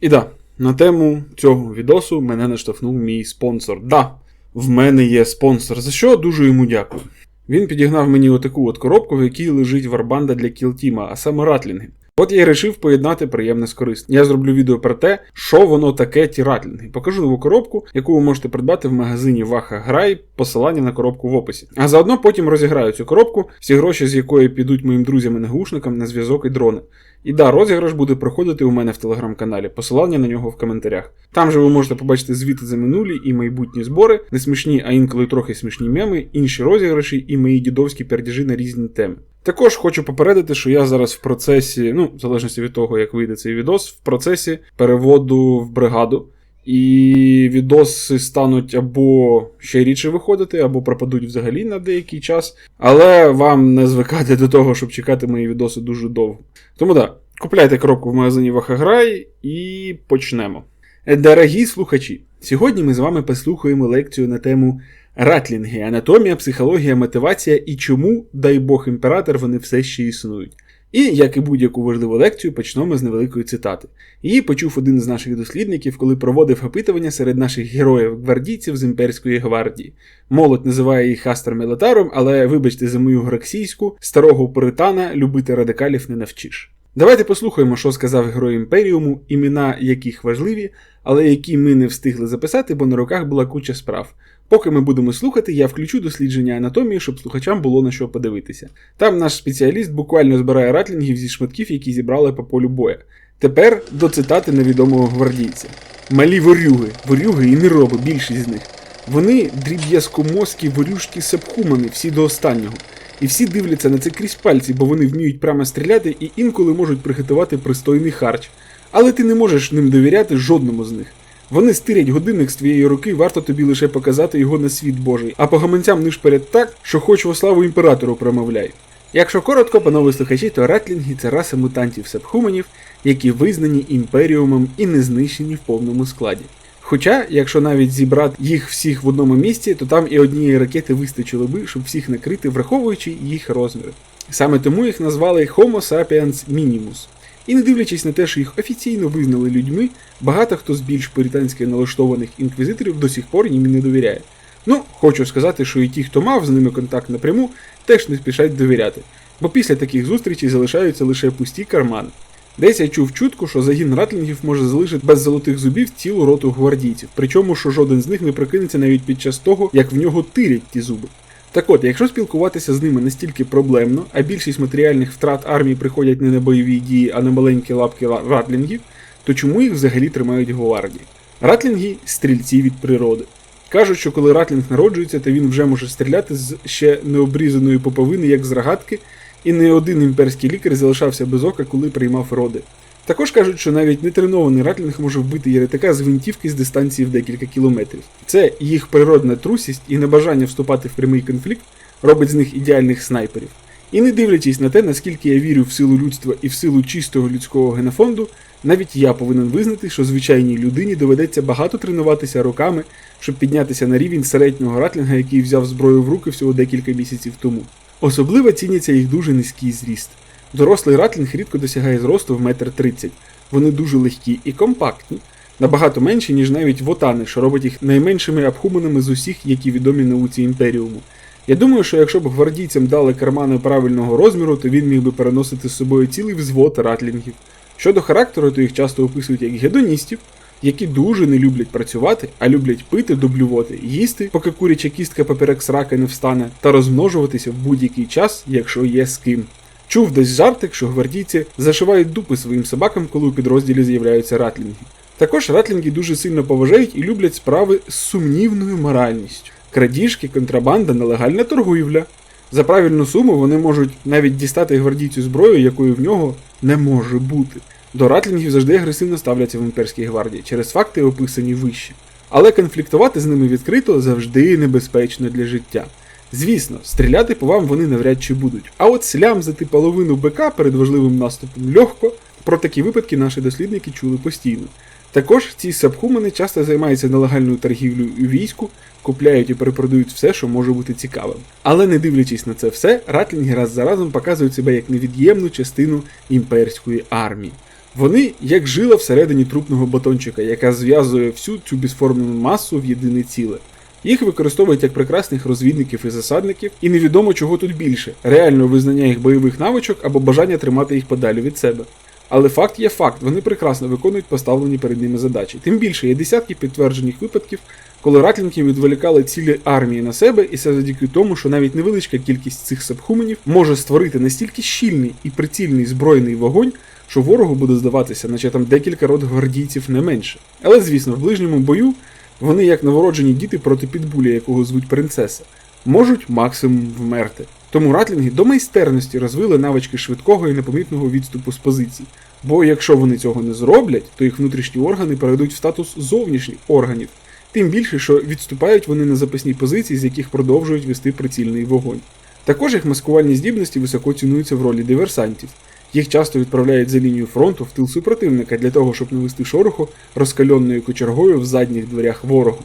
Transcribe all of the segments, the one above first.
І да, на тему цього відосу мене наштовхнув мій спонсор. Да, в мене є спонсор, за що дуже йому дякую. Він підігнав мені отаку от коробку, в якій лежить варбанда для кілтіма, а саме ратлінги. От я й вирішив поєднати приємне з корисним. Я зроблю відео про те, що воно таке ті ратлінги. Покажу нову коробку, яку ви можете придбати в магазині Ваха Грай, посилання на коробку в описі. А заодно потім розіграю цю коробку, всі гроші з якої підуть моїм друзям і наглушникам на зв'язок і дрони. І да, розіграш буде проходити у мене в телеграм-каналі, посилання на нього в коментарях. Там же ви можете побачити звіти за минулі і майбутні збори, не смішні, а інколи трохи смішні меми, інші розіграші і мої дідовські пердіжі на різні теми. Також хочу попередити, що я зараз в процесі, ну, в залежності від того, як вийде цей відос, в процесі переводу в бригаду. І відоси стануть або ще рідше виходити, або пропадуть взагалі на деякий час. Але вам не звикати до того, щоб чекати мої відоси дуже довго. Тому так, да, купляйте коробку в магазині Вахаграй і почнемо. Дорогі слухачі, сьогодні ми з вами послухаємо лекцію на тему ратлінги, анатомія, психологія, мотивація і чому, дай Бог імператор, вони все ще існують. І, як і будь-яку важливу лекцію, почнемо з невеликої цитати. Її почув один з наших дослідників, коли проводив опитування серед наших героїв-гвардійців з імперської гвардії. Молодь називає їх Астер Мелетаром, але вибачте за мою грексійську, старого пуритана любити радикалів не навчиш. Давайте послухаємо, що сказав герой імперіуму, імена яких важливі, але які ми не встигли записати, бо на руках була куча справ. Поки ми будемо слухати, я включу дослідження анатомії, щоб слухачам було на що подивитися. Там наш спеціаліст буквально збирає ратлінгів зі шматків, які зібрали по полю боя. Тепер до цитати невідомого гвардійця: Малі ворюги, ворюги і нероби, більшість з них. Вони дріб'язкомозкі ворюшки сепхумани, всі до останнього. І всі дивляться на це крізь пальці, бо вони вміють прямо стріляти і інколи можуть приготувати пристойний харч. Але ти не можеш ним довіряти жодному з них. Вони стирять годинник з твоєї руки, варто тобі лише показати його на світ Божий, а по гаманцям нишперед так, що хоч во славу імператору промовляй. Якщо коротко, панове слухачі, то ратлінги це раса мутантів сепхуманів, які визнані імперіумом і не знищені в повному складі. Хоча, якщо навіть зібрати їх всіх в одному місці, то там і однієї ракети вистачило би, щоб всіх накрити, враховуючи їх розміри. Саме тому їх назвали Homo sapiens minimus. І не дивлячись на те, що їх офіційно визнали людьми, багато хто з більш пуританськи налаштованих інквізиторів до сих пор їм не довіряє. Ну, хочу сказати, що і ті, хто мав з ними контакт напряму, теж не спішать довіряти, бо після таких зустрічей залишаються лише пусті кармани. Десь я чув чутку, що загін ратлінгів може залишити без золотих зубів цілу роту гвардійців, причому що жоден з них не прокинеться навіть під час того, як в нього тирять ті зуби. Так от, якщо спілкуватися з ними настільки проблемно, а більшість матеріальних втрат армії приходять не на бойові дії, а на маленькі лапки ратлінгів, то чому їх взагалі тримають гвардії? Ратлінги стрільці від природи. Кажуть, що коли ратлінг народжується, то він вже може стріляти з ще необрізаної поповини, як з рогатки, і не один імперський лікар залишався без ока, коли приймав роди. Також кажуть, що навіть нетренований ратлінг може вбити єретика з гвинтівки з дистанції в декілька кілометрів. Це їх природна трусість і небажання вступати в прямий конфлікт робить з них ідеальних снайперів. І не дивлячись на те, наскільки я вірю в силу людства і в силу чистого людського генофонду, навіть я повинен визнати, що звичайній людині доведеться багато тренуватися роками, щоб піднятися на рівень середнього ратлінга, який взяв зброю в руки всього декілька місяців тому. Особливо ціняться їх дуже низький зріст. Дорослий ратлінг рідко досягає зросту в метр тридцять. Вони дуже легкі і компактні, набагато менші, ніж навіть вотани, що робить їх найменшими абхуманами з усіх, які відомі науці імперіуму. Я думаю, що якщо б гвардійцям дали кармани правильного розміру, то він міг би переносити з собою цілий взвод ратлінгів. Щодо характеру, то їх часто описують як гедоністів, які дуже не люблять працювати, а люблять пити, дублювати, їсти, поки куряча кістка поперек сраки не встане, та розмножуватися в будь-який час, якщо є з ким. Чув десь жартик, що гвардійці зашивають дупи своїм собакам, коли у підрозділі з'являються ратлінги. Також ратлінги дуже сильно поважають і люблять справи з сумнівною моральністю. Крадіжки, контрабанда, нелегальна торгівля. За правильну суму вони можуть навіть дістати гвардійцю зброю, якої в нього не може бути. До ратлінгів завжди агресивно ставляться в імперській гвардії через факти, описані вище. Але конфліктувати з ними відкрито завжди небезпечно для життя. Звісно, стріляти по вам вони навряд чи будуть. А от слямзати половину БК перед важливим наступом легко. Про такі випадки наші дослідники чули постійно. Також ці сабхумани часто займаються нелегальною торгівлею у війську, купляють і перепродають все, що може бути цікавим. Але не дивлячись на це все, ратлінги раз за разом показують себе як невід'ємну частину імперської армії. Вони як жила всередині трупного батончика, яка зв'язує всю цю безформену масу в єдине ціле. Їх використовують як прекрасних розвідників і засадників, і невідомо чого тут більше реального визнання їх бойових навичок або бажання тримати їх подалі від себе. Але факт є факт, вони прекрасно виконують поставлені перед ними задачі. Тим більше є десятки підтверджених випадків, коли ратлінги відволікали цілі армії на себе, і це завдяки тому, що навіть невеличка кількість цих сабхуменів може створити настільки щільний і прицільний збройний вогонь, що ворогу буде здаватися, наче там декілька рот гвардійців не менше. Але звісно, в ближньому бою вони, як новороджені діти проти підбуля, якого звуть принцеса, можуть максимум вмерти. Тому ратлінги до майстерності розвили навички швидкого і непомітного відступу з позицій. Бо якщо вони цього не зроблять, то їх внутрішні органи перейдуть в статус зовнішніх органів, тим більше, що відступають вони на запасній позиції, з яких продовжують вести прицільний вогонь. Також їх маскувальні здібності високо цінуються в ролі диверсантів. Їх часто відправляють за лінію фронту в тил супротивника для того, щоб навести шороху розкальонною кочергою в задніх дверях ворогу.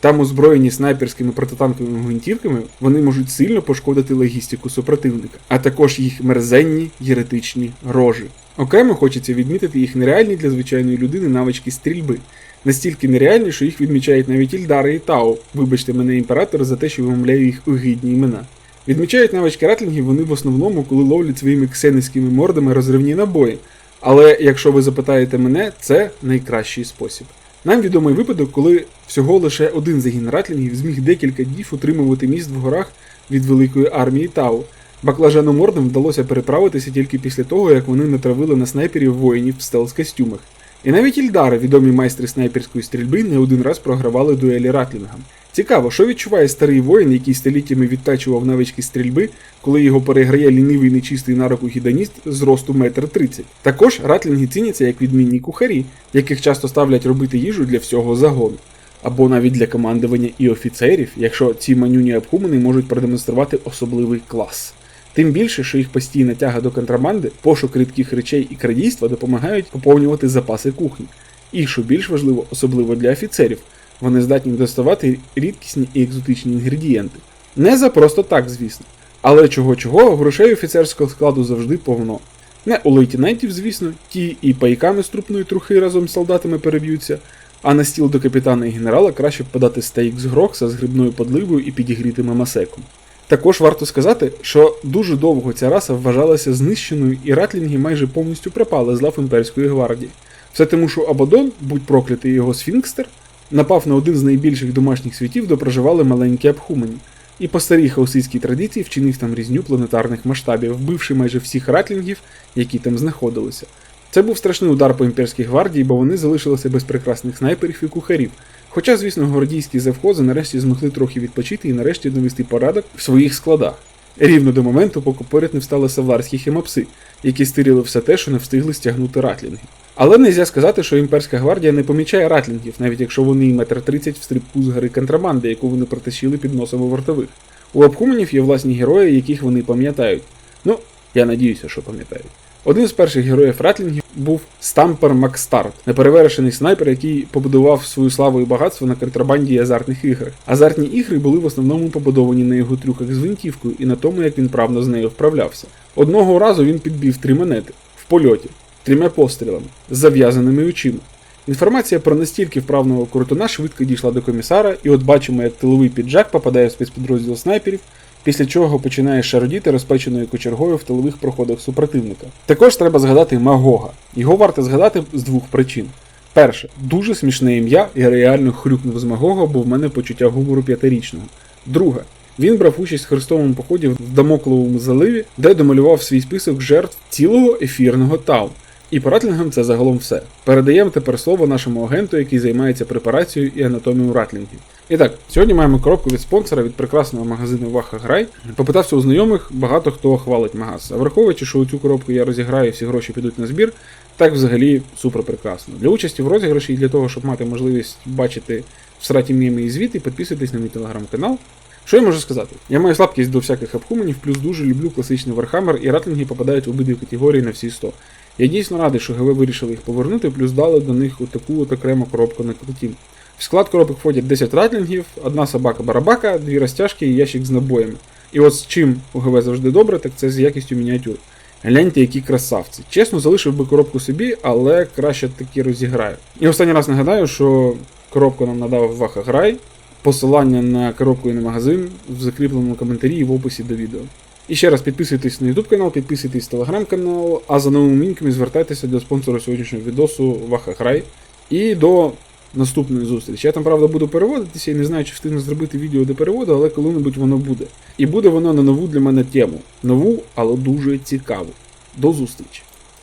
Там, озброєні снайперськими протитанковими гвинтівками, вони можуть сильно пошкодити логістику супротивника, а також їх мерзенні єретичні рожі. Окремо хочеться відмітити їх нереальні для звичайної людини навички стрільби, настільки нереальні, що їх відмічають навіть Ільдари і Тао. Вибачте мене імператор за те, що вимовляю їх огидні імена. Відмічають навички ратлінгів вони в основному, коли ловлять своїми ксенівськими мордами розривні набої. Але якщо ви запитаєте мене, це найкращий спосіб. Нам відомий випадок, коли всього лише один загін ратлінгів зміг декілька днів утримувати міст в горах від великої армії Тау. Баклажаномордам вдалося переправитися тільки після того, як вони натравили на снайперів воїнів в стелс-костюмах. І навіть Ільдари, відомі майстри снайперської стрільби, не один раз програвали дуелі ратлінгам. Цікаво, що відчуває старий воїн, який століттями відтачував навички стрільби, коли його переграє лінивий нечистий на руку гіданіст з росту 1,30 м. Також ратлінги ціняться як відмінні кухарі, яких часто ставлять робити їжу для всього загону. Або навіть для командування і офіцерів, якщо ці манюні обхумени можуть продемонструвати особливий клас. Тим більше, що їх постійна тяга до контрабанди, пошук рідких речей і крадійства допомагають поповнювати запаси кухні. І, що більш важливо, особливо для офіцерів, вони здатні доставати рідкісні і екзотичні інгредієнти. Не за просто так, звісно. Але чого чого, грошей офіцерського складу завжди повно. Не у лейтенантів, звісно, ті і пайками з трупної трухи разом з солдатами переб'ються, а на стіл до капітана і генерала краще б подати стейк з грокса з грибною подливою і підігрітим мамасеком. Також варто сказати, що дуже довго ця раса вважалася знищеною, і ратлінги майже повністю пропали з лав імперської гвардії. Все тому, що Абадон, будь проклятий його сфінкстер, напав на один з найбільших домашніх світів, де проживали маленькі абхумені, і по старій хаусійській традиції вчинив там різню планетарних масштабів, вбивши майже всіх ратлінгів, які там знаходилися. Це був страшний удар по імперській гвардії, бо вони залишилися без прекрасних снайперів і кухарів. Хоча, звісно, гвардійські завхози нарешті змогли трохи відпочити і нарешті навести порядок в своїх складах. Рівно до моменту, поки поряд не встали савларські хемопси, які стирили все те, що не встигли стягнути ратлінги. Але не можна сказати, що імперська гвардія не помічає ратлінгів, навіть якщо вони і метр тридцять в стрибку з гори контрабанди, яку вони протащили під носом у вартових. У обхуменів є власні герої, яких вони пам'ятають. Ну, я надіюся, що пам'ятають. Один з перших героїв ратлінгів був Стампер Макстарт, неперевершений снайпер, який побудував свою славу і багатство на контрабанді азартних іграх. Азартні ігри були в основному побудовані на його трюках з гвинтівкою і на тому, як він правно з нею вправлявся. Одного разу він підбив три монети в польоті, трьома пострілами, з зав'язаними очима. Інформація про настільки вправного крутуна швидко дійшла до комісара, і от бачимо, як тиловий піджак попадає в спецпідрозділ снайперів, після чого починає шародіти розпеченою кочергою в тилових проходах супротивника. Також треба згадати Магога. Його варто згадати з двох причин. Перше, дуже смішне ім'я, я реально хрюкнув з Магога, бо в мене почуття гумору п'ятирічного. Друге, він брав участь в хрестовому поході в Дамокловому заливі, де домалював свій список жертв цілого ефірного тау. І по ратлінгам це загалом все. Передаємо тепер слово нашому агенту, який займається препарацією і анатомією ратлінгів. І так, сьогодні маємо коробку від спонсора від прекрасного магазину Ваха Грай. Попитався у знайомих, багато хто хвалить магаз. А враховуючи, що у цю коробку я розіграю, всі гроші підуть на збір, так взагалі супер прекрасно. Для участі в розіграші і для того, щоб мати можливість бачити в сраті меми і звіти, підписуйтесь на мій телеграм-канал. Що я можу сказати? Я маю слабкість до всяких обхуменів, плюс дуже люблю класичний Warhammer, і ратлінги попадають в обидві категорії на всі 100. Я дійсно радий, що ГВ вирішили їх повернути, плюс дали до них отаку от окрему коробку на крутім. В склад коробок входять 10 ратлінгів, одна собака-барабака, дві розтяжки і ящик з набоями. І от з чим у ГВ завжди добре, так це з якістю мініатюр. Гляньте, які красавці. Чесно, залишив би коробку собі, але краще таки розіграю. І останній раз нагадаю, що коробку нам надав Ваха Грай. Посилання на коробку і на магазин в закріпленому коментарі і в описі до відео. І ще раз підписуйтесь на YouTube канал, підписуйтесь на телеграм канал, а за новими мінками звертайтеся до спонсора сьогоднішнього відосу Ваха Грай. І до наступної зустрічі. Я там, правда, буду переводитися і не знаю, чи встигну зробити відео до переводу, але коли-небудь воно буде. І буде воно на нову для мене тему. Нову, але дуже цікаву. До зустрічі!